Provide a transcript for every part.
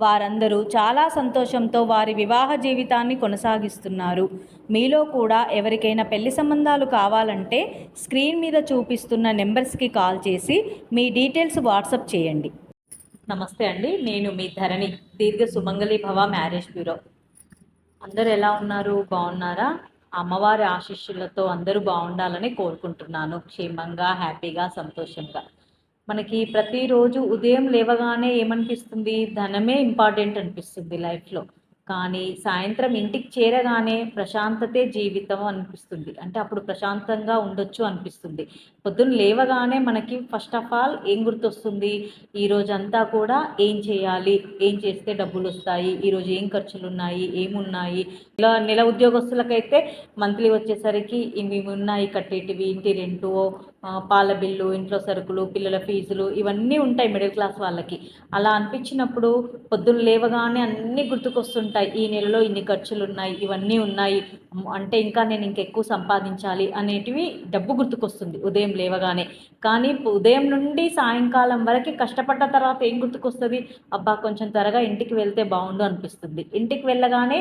వారందరూ చాలా సంతోషంతో వారి వివాహ జీవితాన్ని కొనసాగిస్తున్నారు. మీలో కూడా ఎవరికైనా పెళ్ళి సంబంధాలు కావాలంటే స్క్రీన్ మీద చూపిస్తున్న నెంబర్స్కి కాల్ చేసి మీ డీటెయిల్స్ వాట్సప్ చేయండి. నమస్తే అండి నేను మీ ధరణి దీర్ఘ సుమంగళి భవ మ్యారేజ్ బ్యూరో. అందరు ఎలా ఉన్నారు? బాగున్నారా? అమ్మవారి ఆశీస్సులతో అందరూ బాగుండాలని కోరుకుంటున్నాను. క్షేమంగా హ్యాపీగా సంతోషంగా. మనకి ప్రతిరోజు ఉదయం లేవగానే ఏమనిపిస్తుంది? ధనమే ఇంపార్టెంట్ అనిపిస్తుంది లైఫ్లో కానీ సాయంత్రం ఇంటికి చేరగానే ప్రశాంతతే జీవితం అనిపిస్తుంది. అంటే అప్పుడు ప్రశాంతంగా ఉండొచ్చు అనిపిస్తుంది. పొద్దున్న లేవగానే మనకి ఫస్ట్ ఆఫ్ ఆల్ ఏం గుర్తొస్తుంది? ఈ రోజంతా కూడా ఏం చేయాలి? ఏం చేస్తే డబ్బులు వస్తాయి? ఈరోజు ఏం ఖర్చులు ఉన్నాయి? ఏమున్నాయి? ఇలా నెల ఉద్యోగస్తులకైతే మంత్లీ వచ్చేసరికి ఇవి ఉన్నాయి కట్టేటివి ఇంటి రెంటు పాల బిల్లు ఇంట్లో సరుకులు పిల్లల ఫీజులు ఇవన్నీ ఉంటాయి మిడిల్ క్లాస్ వాళ్ళకి. అలా అనిపించినప్పుడు పొద్దున్న లేవగానే అన్నీ గుర్తుకొస్తుంటాయి. ఈ నెలలో ఇన్ని ఖర్చులు ఉన్నాయి ఇవన్నీ ఉన్నాయి అంటే ఇంకా నేను ఇంకెక్కువ సంపాదించాలి అనేటివి డబ్బు గుర్తుకొస్తుంది ఉదయం లేవగానే. కానీ ఉదయం నుండి సాయంకాలం వరకు కష్టపడ్డ తర్వాత ఏం గుర్తుకొస్తుంది? అబ్బా కొంచెం త్వరగా ఇంటికి వెళ్తే బాగుండు అనిపిస్తుంది. ఇంటికి వెళ్ళగానే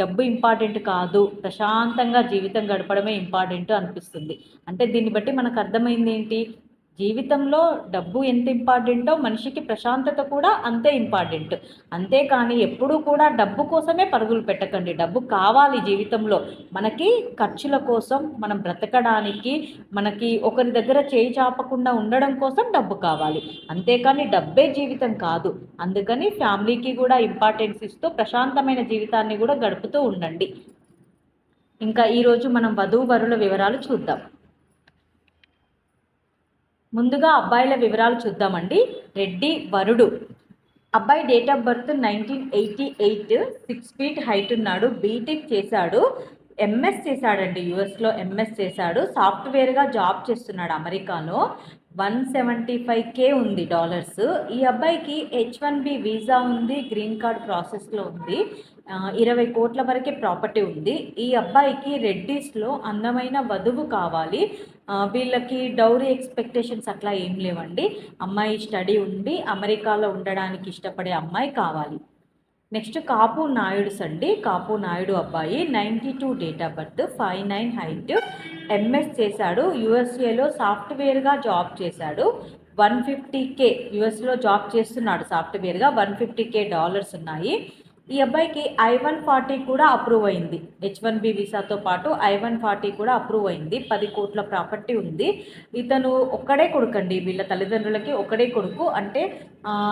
డబ్బు ఇంపార్టెంట్ కాదు ప్రశాంతంగా జీవితం గడపడమే ఇంపార్టెంట్ అనిపిస్తుంది. అంటే దీన్ని బట్టి మనం మనకు అర్థమైంది ఏంటి? జీవితంలో డబ్బు ఎంత ఇంపార్టెంటో మనిషికి ప్రశాంతత కూడా అంతే ఇంపార్టెంట్. అంతేకాని ఎప్పుడూ కూడా డబ్బు కోసమే పరుగులు పెట్టకండి. డబ్బు కావాలి జీవితంలో. మనకి ఖర్చుల కోసం మనం బ్రతకడానికి మనకి ఒకరి దగ్గర చేయి చాపకుండా ఉండడం కోసం డబ్బు కావాలి. అంతేకాని డబ్బే జీవితం కాదు. అందుకని ఫ్యామిలీకి కూడా ఇంపార్టెన్స్ ఇస్తూ ప్రశాంతమైన జీవితాన్ని కూడా గడుపుతూ ఉండండి. ఇంకా ఈరోజు మనం వధూవరుల వరుల వివరాలు చూద్దాం. ముందుగా అబ్బాయిల వివరాలు చూద్దామండి. రెడ్డి వరుడు. అబ్బాయి date of birth nineteen eighty eight six feet height ఉన్నాడు. బీటెక్ చేశాడు. ఎంఎస్ చేశాడండి. యుఎస్లో ఎంఎస్ చేశాడు. సాఫ్ట్వేర్గా జాబ్ చేస్తున్నాడు అమెరికాలో. వన్ సెవెంటీ ఫైవ్ కే ఉంది డాలర్స్ ఈ అబ్బాయికి హెచ్ వన్ బి వీసా ఉంది. గ్రీన్ కార్డ్ ప్రాసెస్లో ఉంది. ఇరవై కోట్ల వరకే ప్రాపర్టీ ఉంది. ఈ అబ్బాయికి రెడ్డీస్లో అందమైన వధువు కావాలి. వీళ్ళకి డౌరీ ఎక్స్పెక్టేషన్స్ అట్లా ఏం లేవండి. అమ్మాయి స్టడీ ఉండి అమెరికాలో ఉండడానికి ఇష్టపడే అమ్మాయి కావాలి. నెక్స్ట్ కాపు నాయుడుస్ అండి కాపు నాయుడు అబ్బాయి ninety two date of birth five nine height. MS చేశాడు. యుఎస్ఏలో సాఫ్ట్వేర్గా జాబ్ చేశాడు. వన్ ఫిఫ్టీ కే యుఎస్లో జాబ్ చేస్తున్నాడు సాఫ్ట్వేర్గా. వన్ ఫిఫ్టీ కే డాలర్స్ ఉన్నాయి. ఈ అబ్బాయికి ఐ వన్ ఫార్టీ కూడా అప్రూవ్ అయింది. హెచ్ వన్ బి వీసాతో పాటు ఐ వన్ ఫార్టీ కూడా అప్రూవ్ అయింది. పది కోట్ల ప్రాపర్టీ ఉంది. ఇతను ఒక్కడే కొడుకండి. వీళ్ళ తల్లిదండ్రులకి ఒకడే కొడుకు. అంటే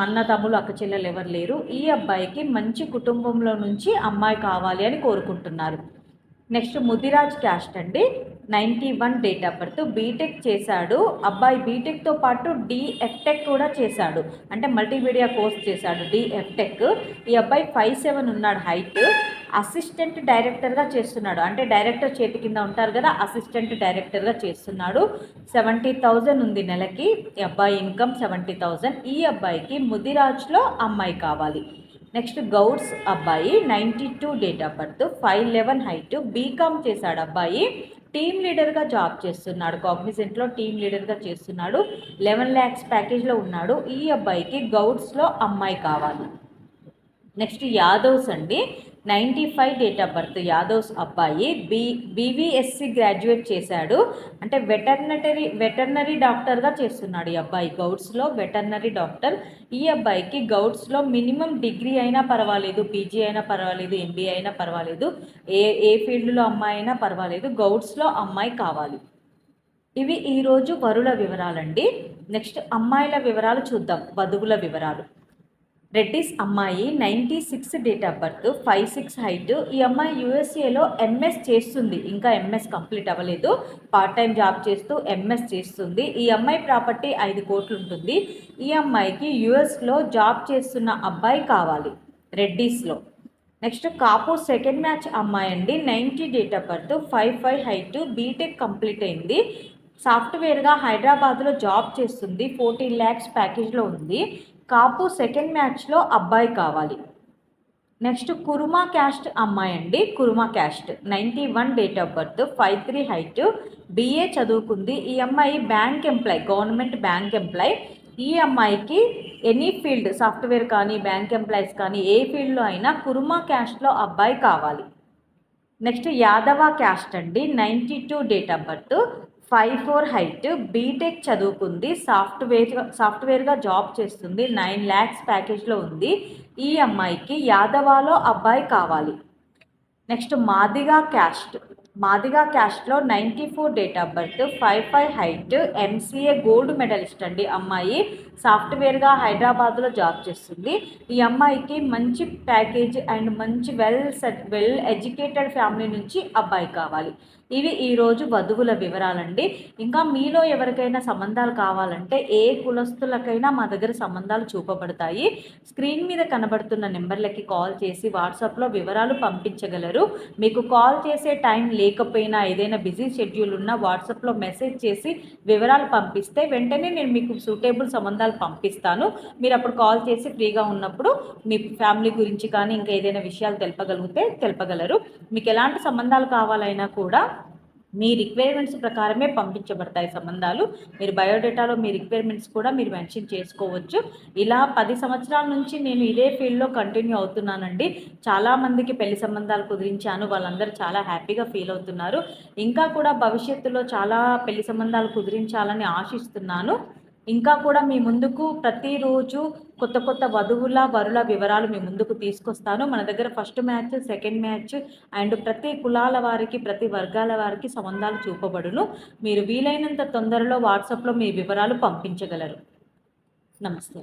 అన్న తమ్ములు అక్క చెల్లెలు ఎవరు లేరు. ఈ అబ్బాయికి మంచి కుటుంబంలో నుంచి అమ్మాయి కావాలి అని కోరుకుంటున్నారు. నెక్స్ట్ ముదిరాజ్ క్యాస్ట్ అండి. Ninety one date of birth. BTech చేశాడు. అబ్బాయి బీటెక్తో పాటు డిఎఫ్టెక్ కూడా చేశాడు. అంటే మల్టీమీడియా కోర్స్ చేశాడు డిఎఫ్టెక్ ఈ అబ్బాయి ఫైవ్ సెవెన్ ఉన్నాడు హైట్. అసిస్టెంట్ డైరెక్టర్గా చేస్తున్నాడు. అంటే డైరెక్టర్ చేతి కింద ఉంటారు కదా అసిస్టెంట్ డైరెక్టర్గా చేస్తున్నాడు. సెవెంటీ థౌజండ్ ఉంది నెలకి. ఈ అబ్బాయి ఇన్కమ్ సెవెంటీ థౌజండ్. ఈ అబ్బాయికి ముదిరాజ్లో అమ్మాయి కావాలి. నెక్స్ట్ గౌడ్స్ అబ్బాయి ninety two date of birth. Five eleven height. BCom చేశాడు అబ్బాయి. టీమ్ లీడర్గా జాబ్ చేస్తున్నాడు. కాగ్నిజెంట్లో టీమ్ లీడర్గా చేస్తున్నాడు. లెవెన్ ల్యాక్స్ ప్యాకేజ్లో ఉన్నాడు. ఈ అబ్బాయికి గౌడ్స్లో అమ్మాయి కావాలి. నెక్స్ట్ యాదవ్స్ అండి. Ninety five date of birth Yadavs అబ్బాయి బీ బీవీఎస్సి గ్రాడ్యుయేట్ చేశాడు. అంటే వెటర్నటరీ వెటర్నరీ డాక్టర్గా చేస్తున్నాడు ఈ అబ్బాయి. గౌడ్స్లో వెటర్నరీ డాక్టర్. ఈ అబ్బాయికి గౌడ్స్లో మినిమం డిగ్రీ అయినా పర్వాలేదు. పీజీ అయినా పర్వాలేదు. ఎంబీఏ అయినా పర్వాలేదు. ఏ ఏ ఫీల్డ్లో అమ్మాయి అయినా పర్వాలేదు. గౌడ్స్లో అమ్మాయి కావాలి. ఇవి ఈరోజు వరుల వివరాలండి. నెక్స్ట్ అమ్మాయిల వివరాలు చూద్దాం. వధువుల వివరాలు. రెడ్డిస్ అమ్మాయి ninety six date of birth five six height. ఈ అమ్మాయి యూఎస్ఏలో ఎంఎస్ చేస్తుంది. ఇంకా ఎంఎస్ కంప్లీట్ అవ్వలేదు. పార్ట్ టైం జాబ్ చేస్తూ ఎంఎస్ చేస్తుంది. ఈ అమ్మాయి ప్రాపర్టీ ఐదు కోట్లు ఉంటుంది ఈ అమ్మాయికి యుఎస్లో జాబ్ చేస్తున్న అబ్బాయి కావాలి రెడ్డీస్లో. నెక్స్ట్ కాపూర్ సెకండ్ మ్యాచ్ అమ్మాయి అండి. Ninety date of birth five five height. BTech complete అయింది. సాఫ్ట్వేర్గా హైదరాబాద్లో జాబ్ చేస్తుంది. ఫోర్టీన్ ల్యాక్స్ ప్యాకేజ్లో ఉంది. కాపు సెకండ్ మ్యాచ్లో అబ్బాయి కావాలి. నెక్స్ట్ కురుమా క్యాస్ట్ అమ్మాయి అండి. Kuruma caste. Ninety one date of birth five three height BA చదువుకుంది. ఈ అమ్మాయి bank employee government bank employee. ఈ అమ్మాయికి ఎనీ ఫీల్డ్ సాఫ్ట్వేర్ కానీ బ్యాంక్ ఎంప్లాయీస్ కానీ ఏ ఫీల్డ్లో అయినా కురుమా క్యాస్ట్లో అబ్బాయి కావాలి. నెక్స్ట్ యాదవ క్యాస్ట్ అండి. Ninety two date of birth five four height BTech చదువుకుంది సాఫ్ట్వేర్ సాఫ్ట్వేర్గా జాబ్ చేస్తుంది నైన్ ల్యాక్స్ ప్యాకేజ్లో ఉంది. ఈ అమ్మాయికి యాదవాలో అబ్బాయి కావాలి. Next Madiga caste. Madiga క్యాస్ట్లో ninety four date of birth five five height MCA gold medalist అండి అమ్మాయి. సాఫ్ట్వేర్గా హైదరాబాద్లో జాబ్ చేస్తుంది. ఈ అమ్మాయికి మంచి ప్యాకేజ్ అండ్ మంచి well set well educated family నుంచి అబ్బాయి కావాలి. ఇవి ఈరోజు వధువుల వివరాలండి. ఇంకా మీలో ఎవరికైనా సంబంధాలు కావాలంటే ఏ కులస్తులకైనా మా దగ్గర సంబంధాలు చూపబడతాయి. స్క్రీన్ మీద కనబడుతున్న నెంబర్లకి కాల్ చేసి వాట్సాప్లో వివరాలు పంపించగలరు. మీకు కాల్ చేసే టైం లేకపోయినా ఏదైనా బిజీ షెడ్యూల్ ఉన్నా వాట్సాప్లో మెసేజ్ చేసి వివరాలు పంపిస్తే వెంటనే నేను మీకు సూటేబుల్ సంబంధాలు పంపిస్తాను. మీరు అప్పుడు కాల్ చేసి ఫ్రీగా ఉన్నప్పుడు మీ ఫ్యామిలీ గురించి కానీ ఇంకా ఏదైనా విషయాలు తెలపగలిగితే తెలపగలరు. మీకు ఎలాంటి సంబంధాలు కావాలైనా కూడా మీ రిక్వైర్మెంట్స్ ప్రకారమే పంపించబడతాయి సంబంధాలు. మీరు బయోడేటాలో మీ రిక్వైర్మెంట్స్ కూడా మీరు మెన్షన్ చేసుకోవచ్చు. ఇలా పది సంవత్సరాల నుంచి నేను ఇదే ఫీల్డ్లో కంటిన్యూ అవుతున్నానండి. చాలామందికి పెళ్ళి సంబంధాలు కుదిరించాను. వాళ్ళందరూ చాలా హ్యాపీగా ఫీల్ అవుతున్నారు. ఇంకా కూడా భవిష్యత్తులో చాలా పెళ్ళి సంబంధాలు కుదిరించాలని ఆశిస్తున్నాను. ఇంకా కూడా మీ ముందుకు ప్రతిరోజు కొత్త కొత్త వధువుల వరుల వివరాలు మీ ముందుకు తీసుకొస్తాను. మన దగ్గర first match second match and ప్రతి కులాల వారికి ప్రతి వర్గాల వారికి సంబంధాలు చూపబడును. మీరు వీలైనంత తొందరలో వాట్సాప్లో మీ వివరాలు పంపించగలరు. నమస్తే.